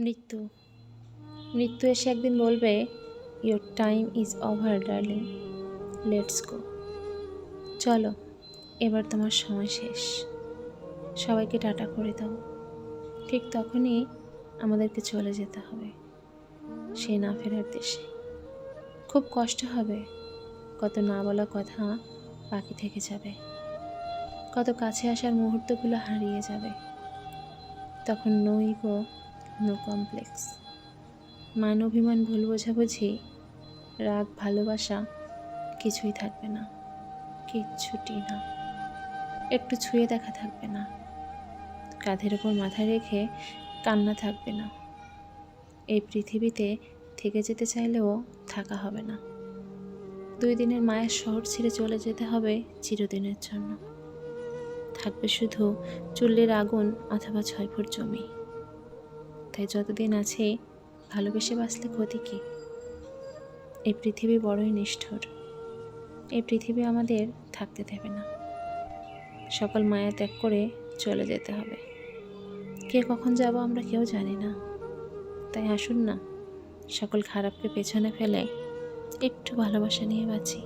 মৃত্যু। মৃত্যু এসে একদিন বলবে your time is over darling let's go চলো, এবার তোমার সময় শেষ। সবাইকে টাটা করে দাও। ঠিক তখনই আমাদেরকে চলে যেতে হবে সে না ফেরার দেশে। খুব কষ্ট হবে, কত না বলা কথা বাকি থেকে যাবে। কত কাছে আসার মুহূর্তগুলো হারিয়ে যাবে। তখন নো ইগো নো কমপ্লেক্স মান অভিমান ভুল বোঝাবুঝি, রাগ, ভালোবাসা কিছুই থাকবে না, কিচ্ছুটি না। একটু ছুঁয়ে দেখা থাকবে না। কাঁধের ওপর মাথা রেখে কান্না থাকবে না। এই পৃথিবীতে থেকে যেতে চাইলেও থাকা হবে না। দুই দিনের মায়ের শহর ছেড়ে চলে যেতে হবে চিরদিনের জন্য। থাকবে শুধু চুল্লির আগুন অথবা ছয় ফুট জমি। তাই যতদিন আছে, ভালোবেসে বাঁচলে ক্ষতি কী? এই পৃথিবী বড়ই নিষ্ঠুর। এই পৃথিবী আমাদের থাকতে দেবে না। সকল মায়া ত্যাগ করে চলে যেতে হবে। কে কখন যাব আমরা কেউ জানি না। তাই আসুন না, সকল খারাপকে পেছনে ফেলে একটু ভালোবাসা নিয়ে বাঁচি।